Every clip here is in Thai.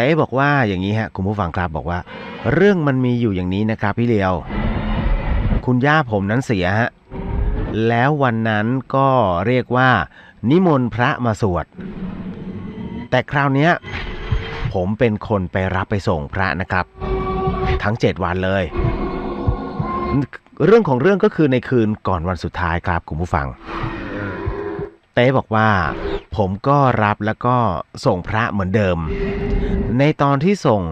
เต้บอกว่าอย่างนี้ฮะคุณผู้ฟังครับบอกว่า เรื่องมันมีอยู่อย่างนี้นะครับพี่เลียว คุณย่าผมนั้นเสียฮะแล้ววันนั้นก็เรียกว่า นิมนต์พระมาสวด แต่คราวนี้ผมเป็นคนไปรับไปส่งพระนะครับ ทั้ง 7 วันเลย เรื่องของเรื่องก็คือในคืนก่อนวันสุดท้ายครับคุณผู้ฟัง เต้บอกว่า ผมก็รับแล้วก็ส่งพระเหมือนเดิม ในตอนที่ส่ง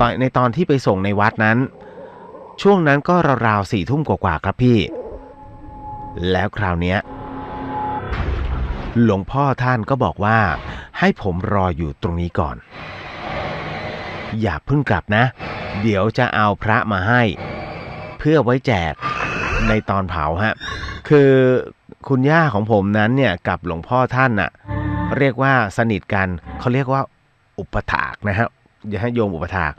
ตอนในตอนที่ไปส่งในวัดนั้น ช่วงนั้นก็ราวๆสี่ทุ่มกว่าๆครับพี่ แล้วคราวเนี้ยหลวงพ่อท่านก็บอกว่า ให้ผมรออยู่ตรงนี้ก่อน อย่าเพิ่งกลับนะ เดี๋ยวจะเอาพระมาให้ เพื่อไว้แจกในตอนเผาฮะ คือ คุณย่าของผมนั้นเนี่ยกับหลวงพ่อท่านน่ะเรียกว่าสนิทกันเขาเรียกว่าอุปถากนะฮะอย่าให้โยมอุปถาก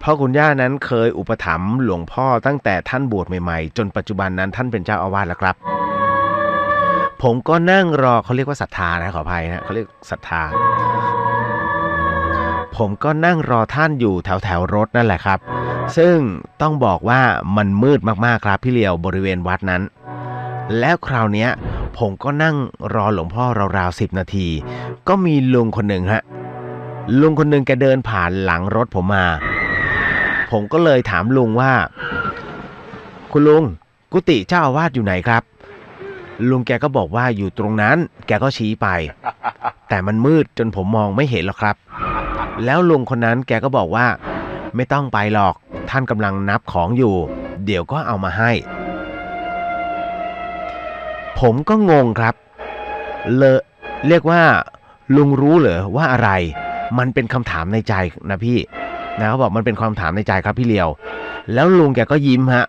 เพราะคุณย่านั้นเคยอุปถัมภ์หลวงพ่อตั้งแต่ท่านบวชใหม่ๆ จนปัจจุบันนั้นท่านเป็นเจ้าอาวาสแล้วครับ ผมก็นั่งรอเขาเรียกว่าศรัทธานะขออภัยนะเขาเรียกศรัทธา ผมก็นั่งรอท่านอยู่แถวแถวรถนั่นแหละครับ ซึ่งต้องบอกว่ามันมืดมากๆครับพี่เลียวบริเวณวัดนั้น แล้วคราวนี้ผมก็นั่งรอหลวงพ่อราวๆสิบนาที ก็มีลุงคนหนึ่งฮะลุงคนหนึ่งแกเดินผ่านหลังรถผมมา ผมก็เลยถามลุงว่า คุณลุงกุฏิเจ้าอาวาสอยู่ไหนครับ ลุงแกก็บอกว่าอยู่ตรงนั้น แกก็ชี้ไป แต่มันมืดจนผมมองไม่เห็นหรอกครับ แล้วลุงคนนั้นแกก็บอกว่า ไม่ต้องไปหรอก ท่านกำลังนับของอยู่ เดี๋ยวก็เอามาให้ ผมก็งงครับ เลอเรียกว่าลุงรู้เหรอว่าอะไร มันเป็นคำถามในใจนะพี่นะเขาบอกมันเป็นความถามในใจครับพี่เลียว แล้วลุงแกก็ยิ้มฮะ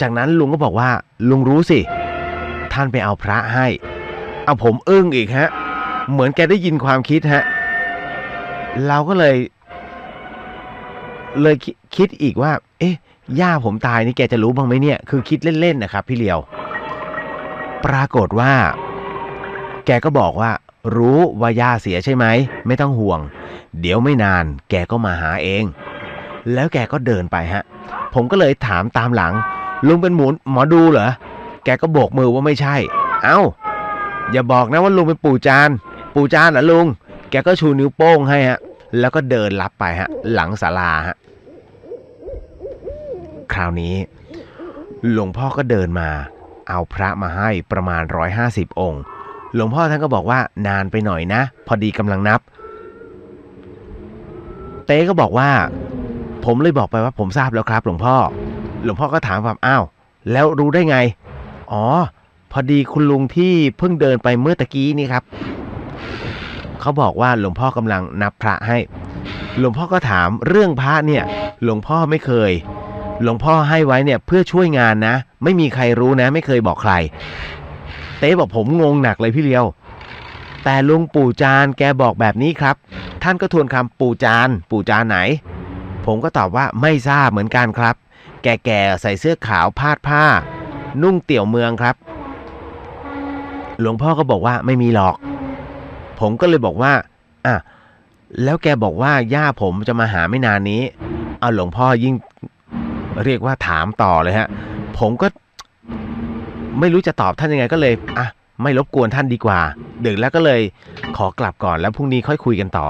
จากนั้นลุงก็บอกว่า ลุงรู้สิ ท่านไปเอาพระให้ เอาผมอึ้งอีกฮะ เหมือนแกได้ยินความคิดฮะ เราก็เลย เลยคิดคิดอีกว่า เอ๊ะย่าผมตายนี่แกจะรู้บ้างไหมเนี่ย คือคิดเล่นๆนะครับ พี่เลียว ปรากฏว่า แกก็บอกว่า รู้ว่าย่าเสียใช่ไหม ไม่ต้องห่วง เดี๋ยวไม่นาน แกก็มาหาเอง แล้วแกก็เดินไปฮะ ผมก็เลยถามตามหลัง ลุงเป็นหมูหมอดูเหรอ แกก็โบกมือว่าไม่ใช่ เอ้า อย่าบอกนะว่าลุงเป็นปู่จาน ปู่จานเหรอลุง แกก็ชูนิ้วโป้งให้ฮะ แล้วก็เดินลับไปฮะหลังศาลาฮะคราวนี้ หลวงพ่อก็เดินมา เอาพระมาให้ประมาณ 150 องค์ หลวงพ่อท่านก็บอกว่านานไปหน่อยนะ พอดีกำลังนับ เต้ก็บอกว่า ผมเลยบอกไปว่าผมทราบแล้วครับ หลวงพ่อ หลวงพ่อก็ถามว่าอ้าวแล้วรู้ได้ไง อ๋อ พอดีคุณลุงที่เพิ่งเดินไปเมื่อตะกี้นี่ครับ เขาบอกว่าหลวงพ่อกำลังนับพระให้ หลวงพ่อก็ถามเรื่องพระเนี่ยหลวงพ่อไม่เคย หลวงพ่อให้ไว้เนี่ยเพื่อช่วยงานนะ ไม่มีใครรู้นะ ไม่เคยบอกใคร เต้บอกผมงงหนักเลยพี่เลียว แต่ลุงปู่จานแกบอกแบบนี้ครับ ท่านก็ทวนคำปู่จาน ปู่จานไหน ผมก็ตอบว่าไม่ทราบเหมือนกันครับ แก่ๆใส่เสื้อขาวพาดผ้า นุ่งเตี่ยวเมืองครับ หลวงพ่อก็บอกว่าไม่มีหรอก ผมก็เลยบอกว่าอะแล้วแกบอกว่าย่าผมจะมาหาไม่นานนี้ เอาหลวงพ่อยิ่งเรียกว่าถามต่อเลยฮะ ผมก็ไม่รู้จะตอบท่านยังไงก็เลยอะไม่รบกวนท่านดีกว่าดึกแล้วก็เลยขอกลับก่อนแล้วพรุ่งนี้ค่อยคุยกันต่อ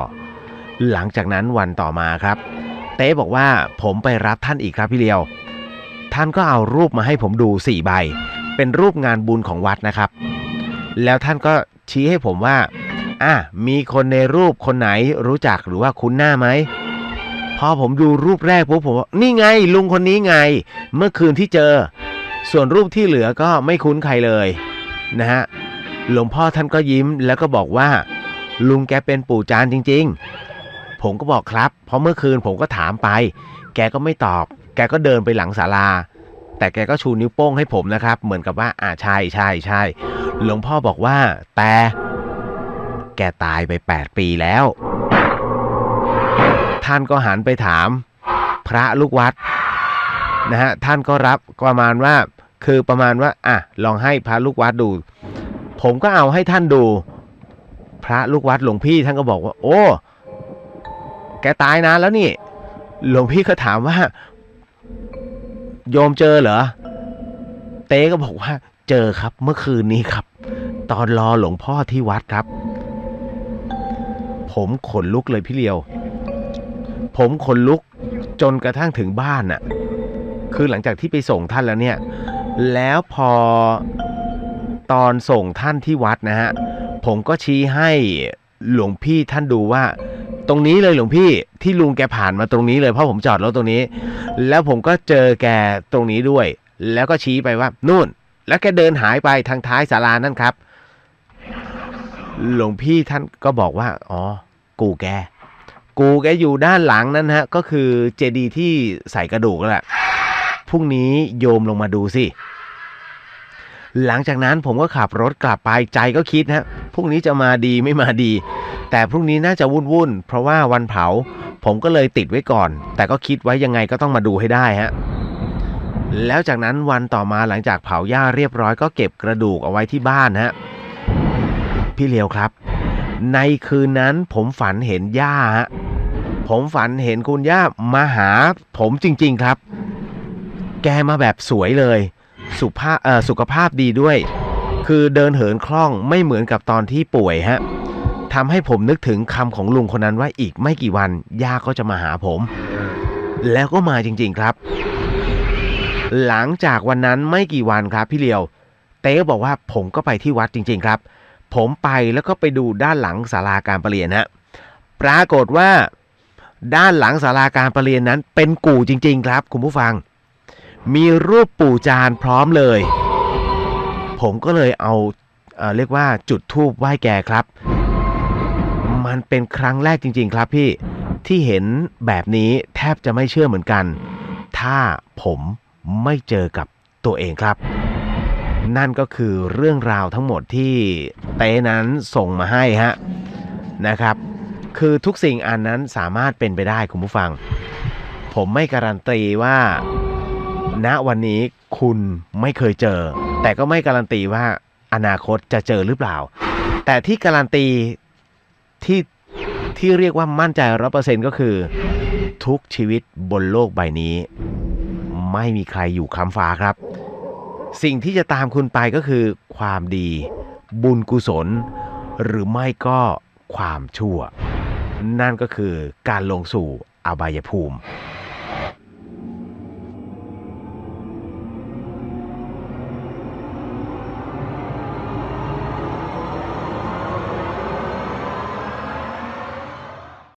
หลังจากนั้นวันต่อมาครับ เต้บอกว่าผมไปรับท่านอีกครับพี่เลียว ท่านก็เอารูปมาให้ผมดูสี่ใบ เป็นรูปงานบุญของวัดนะครับ แล้วท่านก็ชี้ให้ผมว่า อะมีคนในรูปคนไหนรู้จักหรือว่าคุ้นหน้าไหมพอผมดูรูปแรกปุ๊บผมว่านี่ไงลุงคนนี้ไง เมื่อคืนที่เจอ ส่วนรูปที่เหลือก็ไม่คุ้นใครเลยนะฮะหลวงพ่อท่านก็ยิ้มแล้วก็บอกว่า ลุงแกเป็นปู่จานจริง ๆ ผมก็บอกครับ เพราะเมื่อคืนผมก็ถามไป แกก็ไม่ตอบ แกก็เดินไปหลังศาลา แต่แกก็ชูนิ้วโป้งให้ผมนะครับ เหมือนกับว่าอ่าใช่ใช่ใช่หลวงพ่อบอกว่าแต่ แกตายไป 8 ปีแล้ว ท่านก็หันไปถาม พระลูกวัดนะฮะท่านก็รับประมาณว่าคือประมาณว่าอะลองให้พระลูกวัดดู ผมก็เอาให้ท่านดู พระลูกวัดหลวงพี่ท่านก็บอกว่า โอ้ แกตายนานแล้วนี่ หลวงพี่ก็ถามว่า โยมเจอเหรอ เต้ก็บอกว่า เจอครับเมื่อคืนนี้ครับ ตอนรอหลวงพ่อที่วัดครับ ผมขนลุกเลยพี่เลียว ผมขนลุกจนกระทั่งถึงบ้านน่ะ คือหลังจากที่ไปส่งท่านแล้วเนี่ย แล้วพอตอนส่งท่านที่วัดนะฮะ ผมก็ชี้ให้หลวงพี่ท่านดูว่า ตรงนี้เลยหลวงพี่ที่ลุงแกผ่านมาตรงนี้เลยเพราะผมจอดรถตรงนี้ แล้วผมก็เจอแกตรงนี้ด้วย แล้วก็ชี้ไปว่านู่น แล้วแกเดินหายไปทางท้ายศาลานั่นครับ หลวงพี่ท่านก็บอกว่า อ๋อ กูแก กูแกอยู่ด้านหลังนั่นฮะ ก็คือเจดีย์ที่ใส่กระดูกแหละพรุ่งนี้โยมลงมาดูสิ หลังจากนั้นผมก็ขับรถกลับไปใจก็คิดฮะพรุ่งนี้จะมาดีไม่มาดี แต่พรุ่งนี้น่าจะวุ่นวุ่นๆเพราะว่าวันเผา ผมก็เลยติดไว้ก่อน แต่ก็คิดไว้ยังไงก็ต้องมาดูให้ได้ฮะแล้วจากนั้นวันต่อมาหลังจากเผาหญ้าเรียบร้อยก็เก็บกระดูกเอาไว้ที่บ้านฮะ พี่เลียวครับ ในคืนนั้นผมฝันเห็นย่าฮะผมฝันเห็นคุณย่ามาหา ผมจริง ๆครับ แกมาแบบสวยเลย สุภาพเอ่อสุขภาพดีด้วย คือเดินเหินคล่องไม่เหมือนกับตอนที่ป่วยฮะทำให้ผมนึกถึงคำของลุงคนนั้นว่าอีกไม่กี่วันย่าก็จะมาหาผม แล้วก็มาจริง ๆครับ หลังจากวันนั้นไม่กี่วันครับพี่เลียว เต้ก็บอกว่าผมก็ไปที่วัดจริง ๆ ครับ ผมไปแล้วก็ไปดูด้านหลังศาลาการประเรียนฮะปรากฏว่าด้านหลังศาลาการประเรียนนั้น เป็นกู่จริง ๆ ครับ คุณผู้ฟัง มีรูปปู่จานพร้อมเลย ผมก็เลยเอาเอ่อเรียกว่าจุดทูบไหว้แกครับ มันเป็นครั้งแรกจริง ๆ ครับพี่ที่เห็นแบบนี้แทบจะไม่เชื่อเหมือนกัน ถ้าผมไม่เจอกับตัวเองครับ นั่นก็คือเรื่องราวทั้งหมดที่เต้นั้นส่งมาให้ฮะนะครับ คือทุกสิ่งอันนั้นสามารถเป็นไปได้คุณผู้ฟัง ผมไม่การันตีว่า ณวันนี้คุณไม่เคยเจอ แต่ก็ไม่การันตีว่าอนาคตจะเจอหรือเปล่า แต่ที่การันตีที่ที่เรียกว่ามั่นใจร้อเปอร์เซ็นต์ก็คือ ทุกชีวิตบนโลกใบนี้ ไม่มีใครอยู่ค้ำฟ้าครับ สิ่งที่จะตามคุณไปก็คือความดี บุญกุศล หรือไม่ก็ความชั่ว นั่นก็คือการลงสู่อบายภูมิ